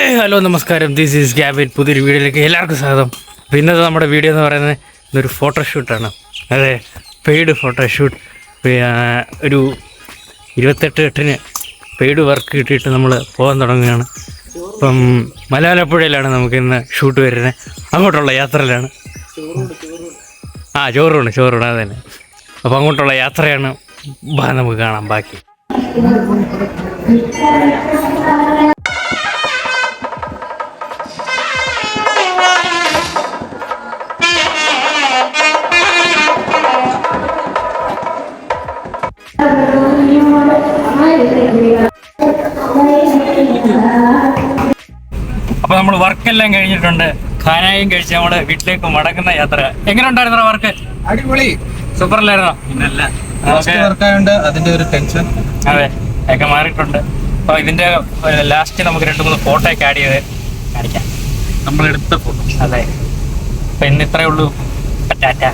Hello നമസ്കാരം. This is ഗ്യാബിൻ പുതിയൊരു വീഡിയോയിലേക്ക് എല്ലാവർക്കും സ്വാഗതം. ഇന്നത്തെ നമ്മുടെ വീഡിയോ എന്ന് പറയുന്നത് ഇതൊരു ഫോട്ടോഷൂട്ടാണ് അതെ പെയ്ഡ് ഫോട്ടോഷൂട്ട് ഒരു ഇരുപത്തെട്ട് എട്ടിന് പെയ്ഡ് വർക്ക് കിട്ടിയിട്ട് നമ്മൾ പോകാൻ തുടങ്ങുകയാണ്. അപ്പം മലയാളപ്പുഴയിലാണ് നമുക്ക് ഇന്ന് ഷൂട്ട് വരുന്നത്. അങ്ങോട്ടുള്ള യാത്രയിലാണ്. ആ ചോറൂണ് ചോറൂണ് അത് തന്നെ. അപ്പോൾ അങ്ങോട്ടുള്ള യാത്രയാണ് നമുക്ക് കാണാം. ബാക്കി. അപ്പൊ നമ്മൾ വർക്കെല്ലാം കഴിഞ്ഞിട്ടുണ്ട്. ഖാനായും കഴിച്ച് നമ്മൾ വീട്ടിലേക്ക് മടങ്ങുന്ന യാത്ര. എങ്ങനെ ഉണ്ടായിരുന്നു വർക്ക് അടിപൊളി സൂപ്പർ അല്ലായിരുന്നോ പിന്നല്ല അതിന്റെ ഒരു ടെൻഷൻ അതെ ഒക്കെ മാറിയിട്ടുണ്ട്. അപ്പൊ ഇതിന്റെ ലാസ്റ്റ് നമുക്ക് രണ്ടു മൂന്ന് ഫോട്ടോ ഒക്കെ ആഡ് ചെയ്ത് കാണിക്കാം. നമ്മളെടുത്ത ഫോട്ടോ അതെ. അപ്പൊ ഇന്ന് ഇത്രയേ ഉള്ളൂ. ടാറ്റ.